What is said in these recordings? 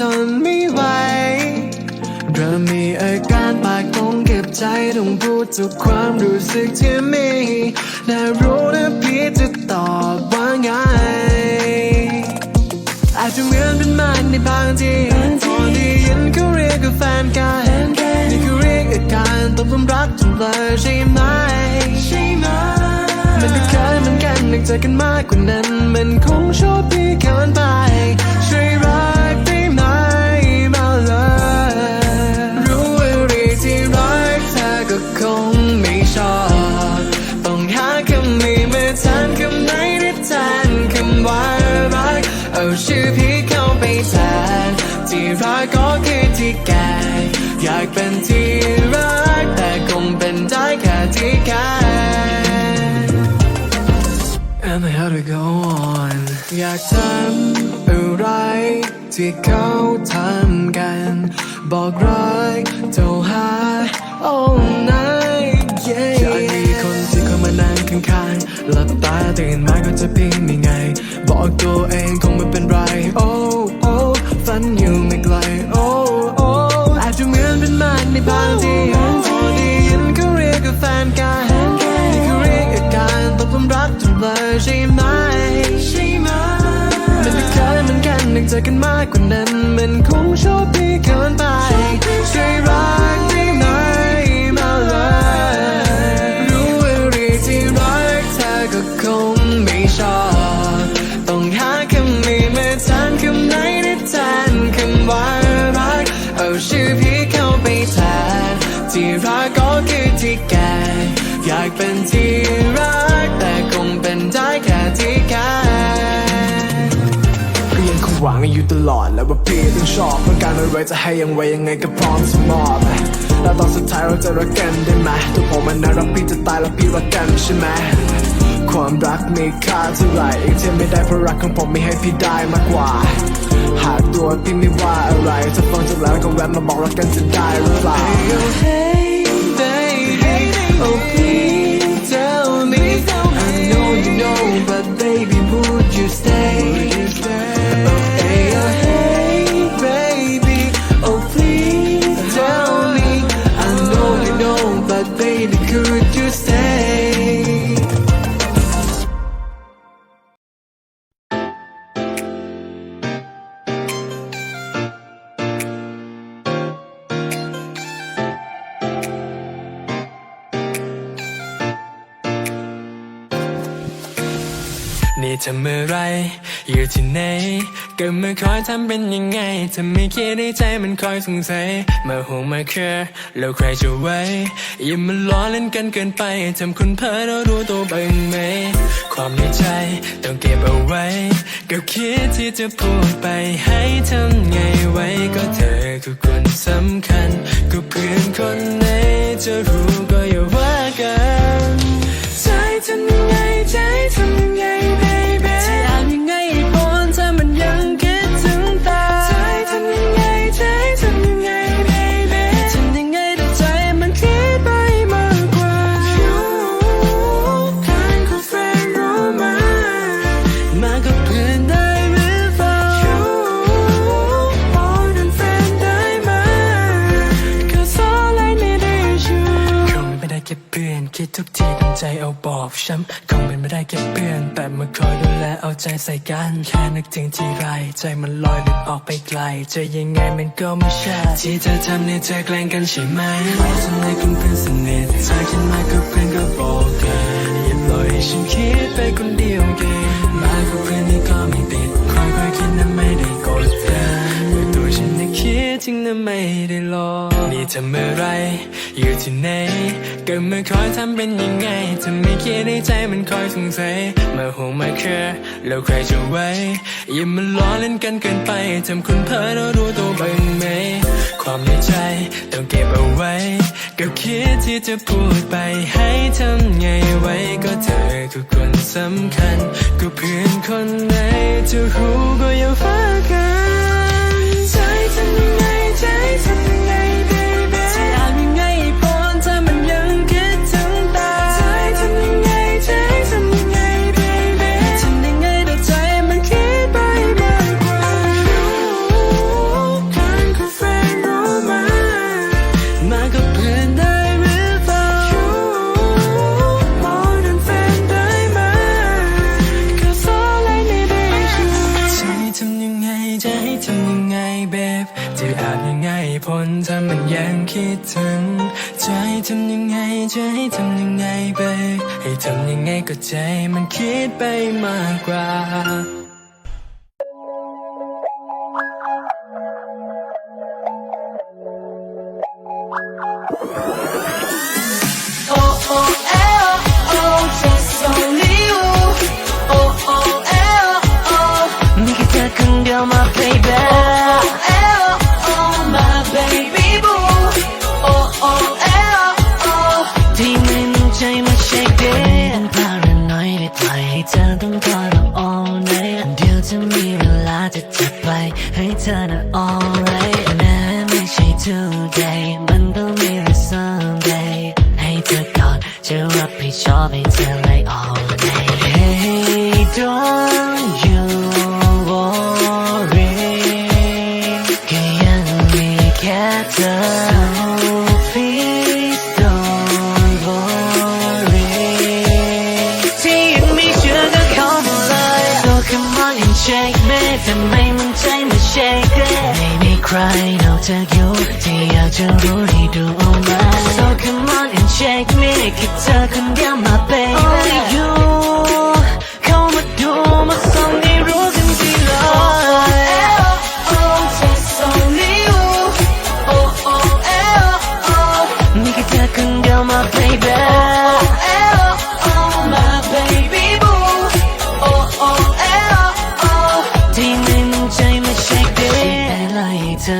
ทนไม่ไหวเริ่มมีอาการปากต้องเก็บใจต้องพูดทุกความรู้สึกที่มีน่ารู้นะพี่จะตอบว่าไง อาจจะเหมือนเป็นมันในบางทีตอนที่ยินเขาเรียกกับแฟนกันนี่คือเรียกอาการตกหลุมรักจนเลยใช่ไหมใช่ไหมมันไม่เคยเหมือนกันนึกเจอกันมากกว่านั้น มันคงโชคดีเกินไป เป็นที่รัก แต่คงเป็นได้แค่ที่แก And I had to go on อยากทำอะไรที่เขาทำกัน บอกรักโทรหา all night yeah อยากมีคนที่เข้ามานั่งข้างๆหลับตาตื่นมาก็จะพิมยังไง บอกตัวเองคงไม่เป็นไรโอ้โอ้ฝันอยู่ไม่ไกล บางทีพอได้ยินเขาเรียกกับแฟนกันนี่เขาเรียกอาการตกหลุมรักจนเลยใช่ไหมใช่ไหมมันไม่เคยเหมือนกันนึกเจอกันมากกว่านั้นมันคงโชคดีเกินไป แล้วว่าพี่ต้องชอบต้องการอะไรจะให้ยังไวยังไงก็พร้อมจะมอบแล้วตอนสุดท้ายเราจะรักกันได้ไหมถ้าผมมันน่ารักพี่จะตายแล้วพี่รักกันใช่ไหมความรักมีค่าเท่าไหร่เองเทียบไม่ได้เพราะรักของผมไม่ให้พี่ได้มากกว่า หากตัวพี่ไม่ว่าอะไรถ้าฟังจบแล้วก็แวะมาบอกรักกันจะได้หรือเปล่า ก็มาคอยทำเป็นยังไงถ้าไม่คิดในใจมันคอยสงสัย มาห่วงมาเคอแล้วใครจะไว้ อย่ามาล้อเล่นกันเกินไปทำคุณเพ้อแล้วรู้ตัวบ้างไหม ความในใจต้องเก็บเอาไว้ ก็คิดที่จะพูดไปให้ทำไงไว้ ก็เธอคือคนสำคัญ ก็เพื่อนคนไหนจะรู้ก็อย่าว่ากัน พื่อนคิดทุกทีตั้งใจเอาบอบช้ำคงเป็นไม่ได้แค่เพื่อน แต่มาคอยดูแลเอาใจใส่กัน แค่นึกถึงทีไร ใจมันลอยหลุดออกไปไกลจะยังไงมันก็ไม่ใช่ที่เธอทำในี่เธอแกล้งกันใช่ไหมไม่สนเลยคุณเพื่อนสนิทถ้าฉันมากับเพื่อนก็บอกกันอย่าปล่อยให้ฉันคิดไปคนเดียวเองมากับเพื่อนนี่ก็ไม่ติดคอยคอยคิดนะไม่ได้กดดันตัวฉันนะคิดจริงนะไม่ได้หลอก ทำเมื่อไร อยู่ที่ไหนก็มาคอยทำเป็นยังไงถ้าไม่คิดในใจมันคอยสงสัยมาห่วงมาเคอแล้วใครจะไว้อย่ามาล้อเล่นกันเกินไปทำคุณเพ้อแล้วรู้ตัวบ้างไหม ความในใจต้องเก็บเอาไว้ ก็คิดที่จะพูดไปให้ทำไงไว้ก็เธอคือคนสำคัญ ก็เพื่อนคนไหนจะรู้ก็อย่าฟ้ากันใจทำยังไง จะให้ทำยังไงไปให้ทำยังไงก็ใจมันคิดไปมากกว่า รับผิดชอบให้เธอเลย all day Hey don't you worry แค่ยังมีแค่เธอ So please don't worry ที่ยังไม่เชื่อก็เข้ามาเลย So come on and shake me ทำไมมันใจมา shake it ไม่มีใครนอกจาก you ที่อยากจ shake me แค่เธอคนเดียว my baby Only you เข้ามาดูมาส่องให้รู้กันทีเลย eh, oh, just only you. Oh oh eh, oh มีแค่เธอคนเดียว my baby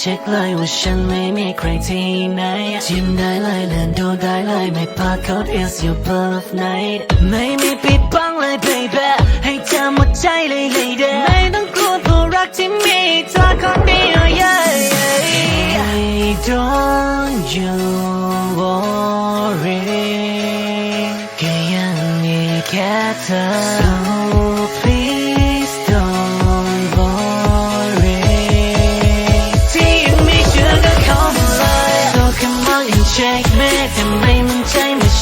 เช็คเลยว่าฉันไม่มีใครที่ไหนจิ้มได้เลยเดินดูได้เลยไม่พลาด code is your birth night ไม่มีปิดบังเลย baby ให้เธอหมดใจเลย lady ไม่ต้องกลัวผู้รักที่มีเธอคนเดียว yeah Hey, don't you worry แค่ยังมีแค่เธอ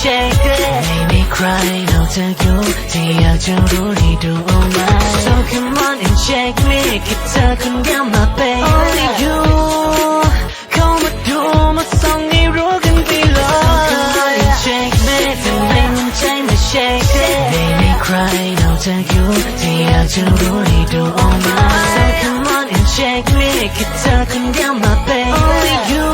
ใจมา shake it ไม่มีใครนอกจาก you ที่อยากจะรู้ให้ดูเอาไหม so come on and shake me แค่เธอคนเดียว my baby only you เข้ามาดูมาส่องให้รู้กันไปเลย so come on and shake me ทำไมมันใจไมา shake it ไม่มีใครนอกจาก you ที่อยากจะรู้ให้ดูเอาไหม so come on and shake me แค่เธอคนเดียว my baby only you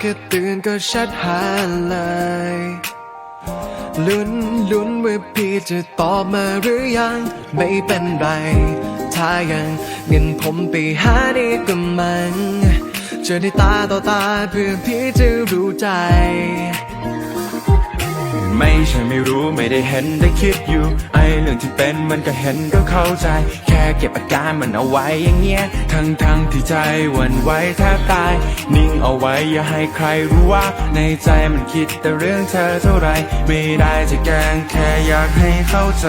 แค่ตื่นก็ชัดหาเลยลุ้นลุ้นว่าพี่จะตอบมาหรือยัง ไม่เป็นไร ถ้ายังเงินผมไปหาดีก็มันเจอในตาต่อตาเพื่อพี่จะรู้ใจ ไม่ใช่ไม่รู้ไม่ได้เห็นได้คิดอยู่ ไอ้เรื่องที่เป็นมันก็เห็นก็เข้าใจ แค่เก็บอาการมันเอาไว้อย่างเงี้ย ทั้งทั้งที่ใจหวันไหวแทบตาย นิ่งเอาไว้อย่าให้ใครรู้ว่า ในใจมันคิดแต่เรื่องเธอเท่าไหรไม่ได้จะแกล้งแค่อยากให้เข้าใจ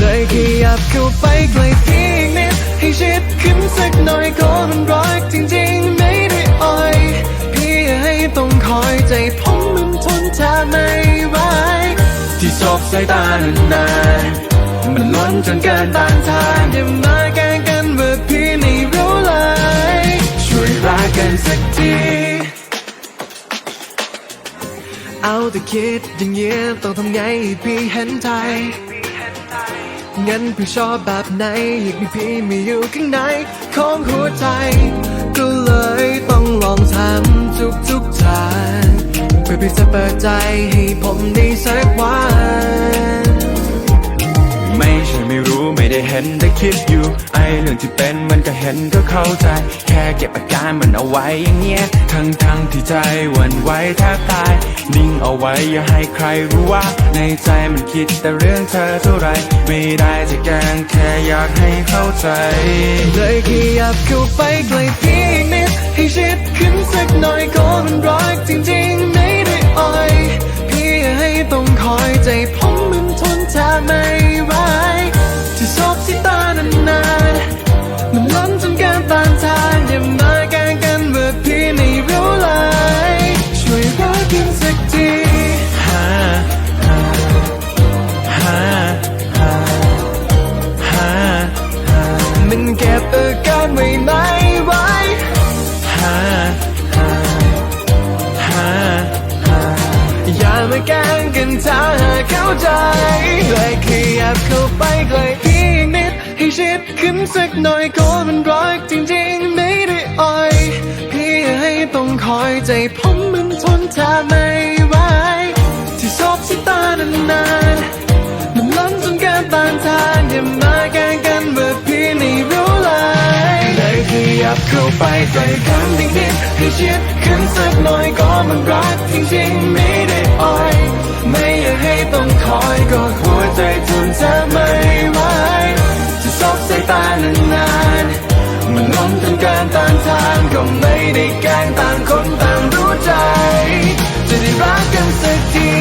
เลยขยับเข้าไปใกล้พี่อีกนิดให้ชิดขึ้นสักหน่อยก็มันรักจริงๆไม่ได้อ่อย พี่ให้ต้องคอยใจผม มันทนแทบไม่ไหวที่สบสายตานานมันล้นจนเกินต้านทานอย่ามาแกล้งกันว่าพี่ไม่รู้เลยช่วยรักกันสักทีเอาแต่คิดอย่างเงี้ยต้องทำไงให้พี่เห็นใจงั้นพี่ชอบแบบไหนอยากมีพี่มีอยู่ข้างในของหัวใจ ก็เลยต้องลองทำทุกทุกๆทาง เพื่อพี่จะเปิดใจให้ผมได้สักวัน ไม่ใช่ไม่รู้ไม่ได้เห็นได้คิดอยู่ ไอเรื่องที่เป็นมันก็เห็นก็เข้าใจ แค่เก็บอาการมันเอาไว้อย่างเงี้ย ทั้งทั้งที่ใจหวันไหวแทบตาย นิ่งเอาไว้อย่าให้ใครรู้ว่า ในใจมันคิดแต่เรื่องเธอเท่าไร ไม่ได้จะแกล้งแค่อยากให้เข้าใจเลยขยับเข้าไปใกล้พี่นิดให้ชิดขึ้นสักหน่อยก็มันรักจริงๆไม่ อ่อยพี่ให้ต้องคอยใจผมมันทนแทบไม่ไหวที่ซบที่ตานานๆมันล้นจนเกินต้านทานอย่ามาแกล้งกันเมื่อพี่ไม่รู้เลยช่วยรักกันสักทีฮาฮาฮาฮาฮาฮามันเก็บอาการไว้ไม่ไหว แกงกันถ้าหาเข้าใจเลยขยับเข้าไปใกล้พี่อีกนิด ให้ชิดขึ้นสักหน่อยก็มันรักจริงๆไม่ได้อ่อย พี่ให้ต้องคอยใจผมมันทนแทบไม่ไหวที่ซบที่ตานานๆมันล้นจนเกินต้านทานอย่ามาแกล้ง เข้าไปใกล้กันอีกนิดให้ชิดขึ้นสักหน่อยก็มันรักจริงๆไม่ได้อ่อย ไม่อยากให้ต้องคอยก็หัวใจทนแทบไม่ไหวจะซบสายตานานๆมันล้นจนเกินต้านทานก็ไม่ได้แกล้งต่างคนต่างรู้ใจ จะได้รักกันสักที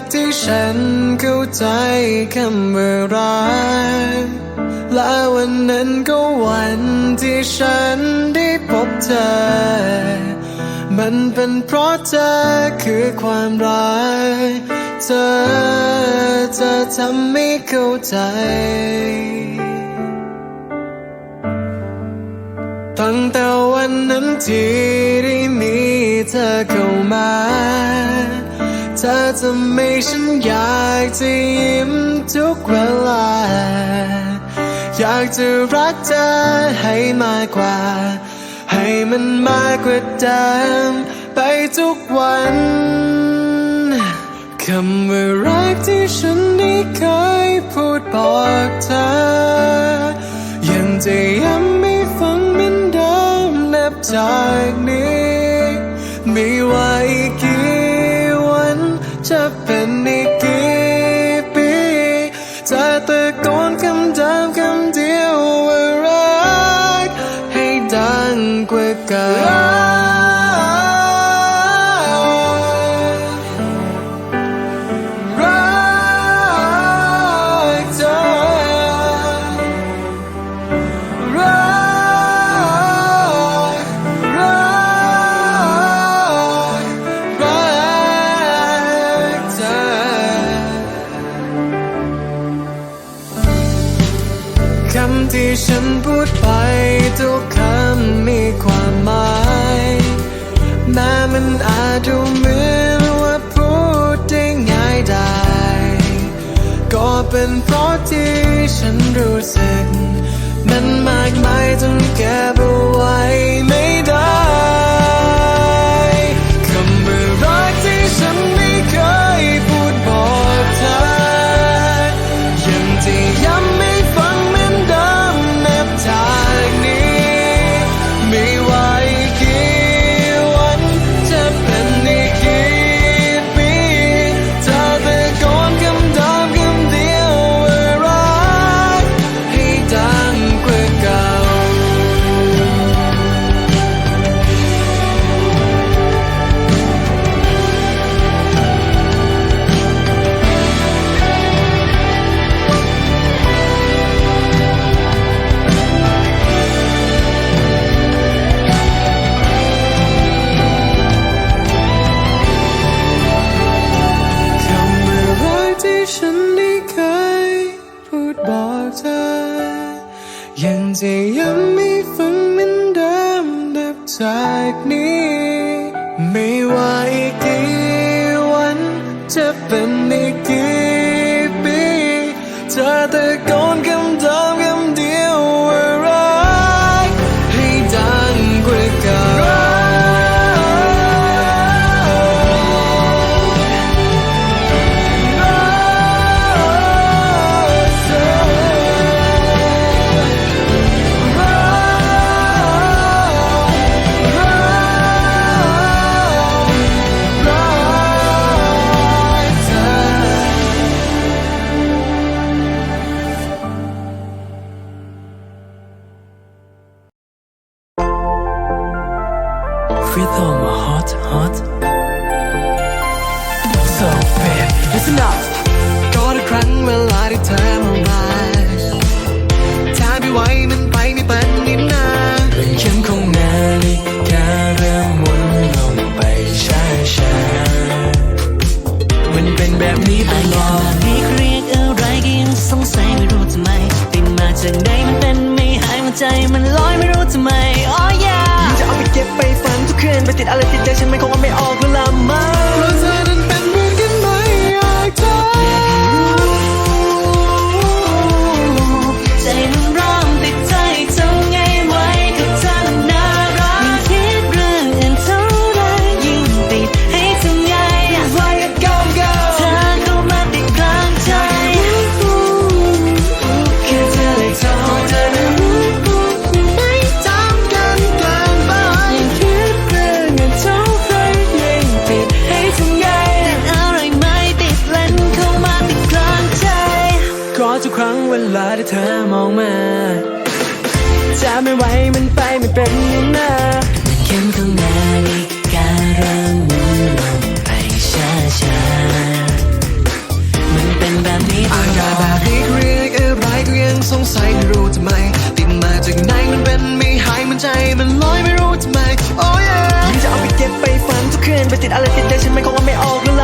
กที่ฉันเข้าใจคำว่ารักและวันนั้นก็วันที่ฉันได้พบเธอ มันเป็นเพราะเธอคือความรักเธอจะทำให้เข้าใจตั้งแต่วันนั้นที่ได้มีเธอเข้ามา เธอจะไม่ฉันอยากจะยิ้มทุกเวลา อยากจะรักเธอให้มากกว่า ให้มันมากกว่าเดิมไปทุกวันคำว่ารักที่ฉันได้เคยพูดบอกเธอ ยังจะย้ำไม่ฟังเหมือนเดิมนับจากนี้ ไม่ว่าอีกกี่วัน จะ จะยังไม่ฝันเหมือนเดิมนับจากนี้ สงสัยไม่รู้ทำไม ติดมาจากไหนมันเป็นไม่หายมันใจมันลอยไม่รู้ทำไม โอ้ยยิ่งจะเอาไปเก็บไปฝันทุกคืนไปติดอะไรติดใจฉันไม่คงว่าไม่ออกแล้ว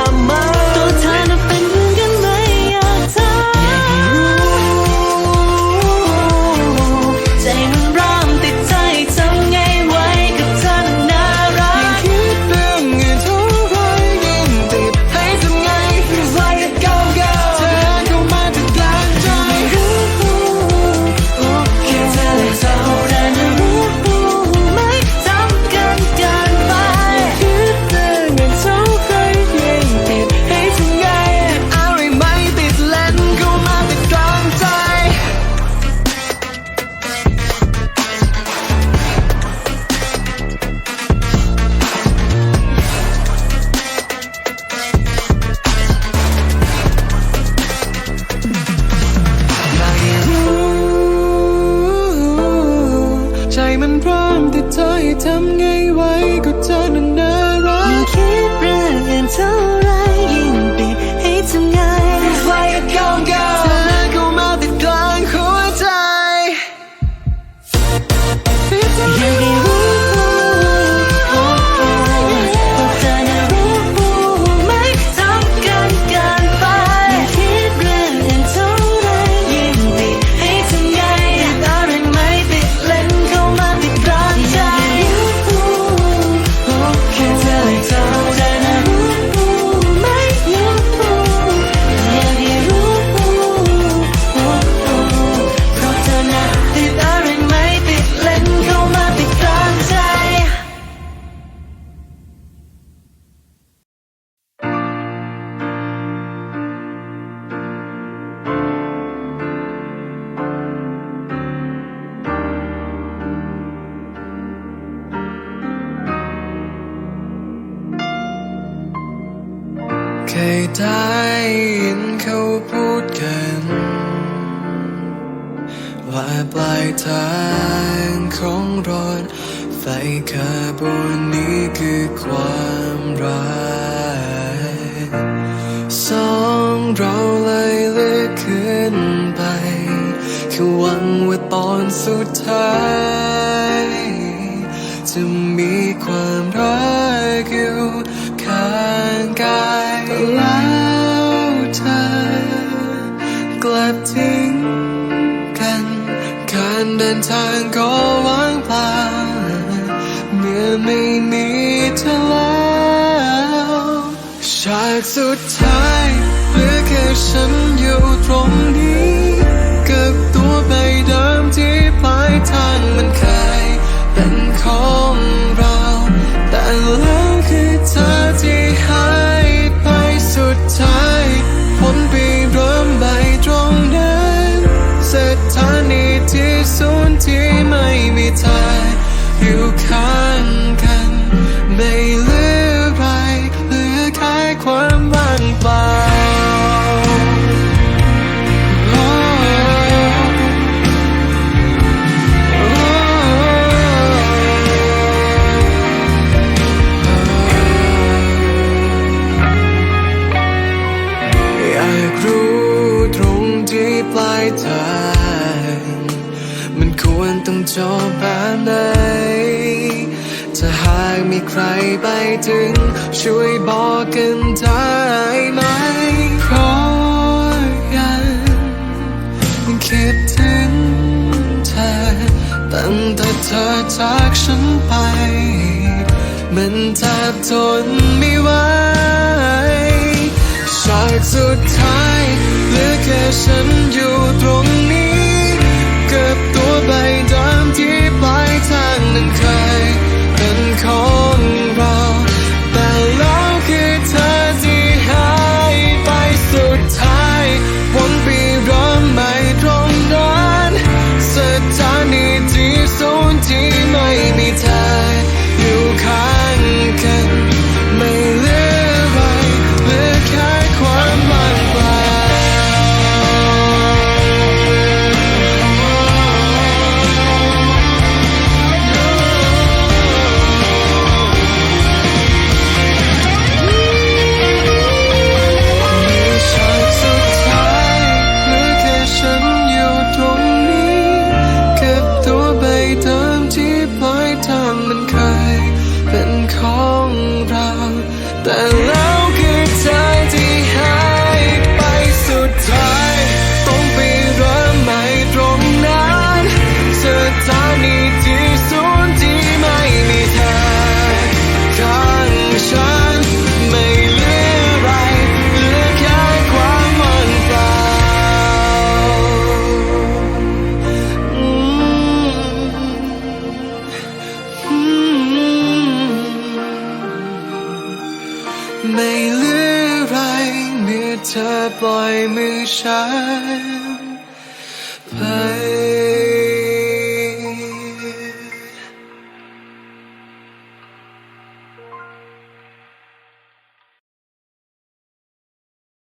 ยินเขาพูดกัน ว่าปลายทางของรถไฟขบวนนี้คือความรักสองเราเลยเลือกขึ้นไปคือหวังว่าตอนสุดท้าย จะมี ถึงกัน การเดินทางก็ว่างเปล่าเมื่อไม่มีเธอแล้วฉากสุด ปลายทางมันควรต้องจบแบบไหนจะหากมีใครไปถึง ช่วยบอกกันได้ไหมขอยันคิดถึงเธอตั้งแต่เธอจากฉันไป มันแทบทนไม่ไหว สุดท้ายเหลือแค่ฉันอยู่ตรงนี้